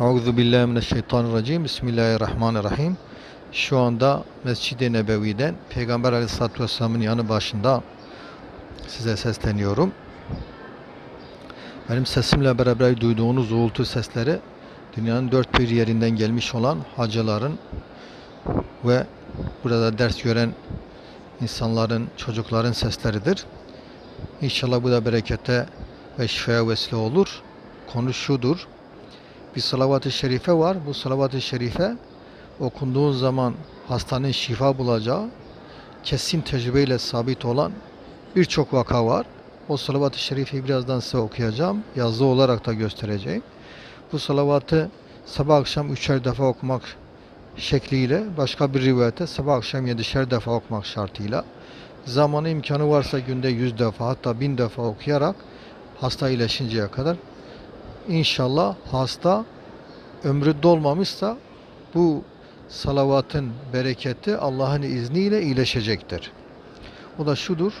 Euzu billahi mineşşeytanirracim. Bismillahirrahmanirrahim. Şu anda Mescid-i Nebevi'den Peygamber Aleyhisselatü Vesselam'ın yanı başında size sesleniyorum. Benim sesimle beraber duyduğunuz uğultu sesleri dünyanın dört bir yerinden gelmiş olan hacıların ve burada ders gören insanların, çocukların sesleridir. İnşallah bu da berekete ve şifaya vesile olur. Konu şudur bir salavat-ı şerife var. Bu salavat-ı şerife okunduğun zaman hastanın şifa bulacağı kesin tecrübeyle sabit olan birçok vaka var. O salavat-ı şerifeyi birazdan size okuyacağım. Yazılı olarak da göstereceğim. Bu salavatı sabah akşam üçer defa okumak şekliyle başka bir rivayette sabah akşam yedişer defa okumak şartıyla zamanı imkanı varsa günde yüz defa hatta bin defa okuyarak hasta iyileşinceye kadar İnşallah hasta ömrü dolmamışsa bu salavatın bereketi Allah'ın izniyle iyileşecektir. O da şudur.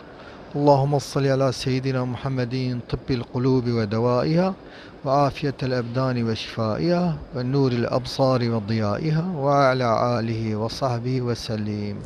Allahumme salli ala seyyidina Muhammedin tıbbil kulubi ve devaiha ve afiyetel ebdani ve şifaiha ve nuril absari ve diyaiha ve ala alihi ve sahbihi ve sellim.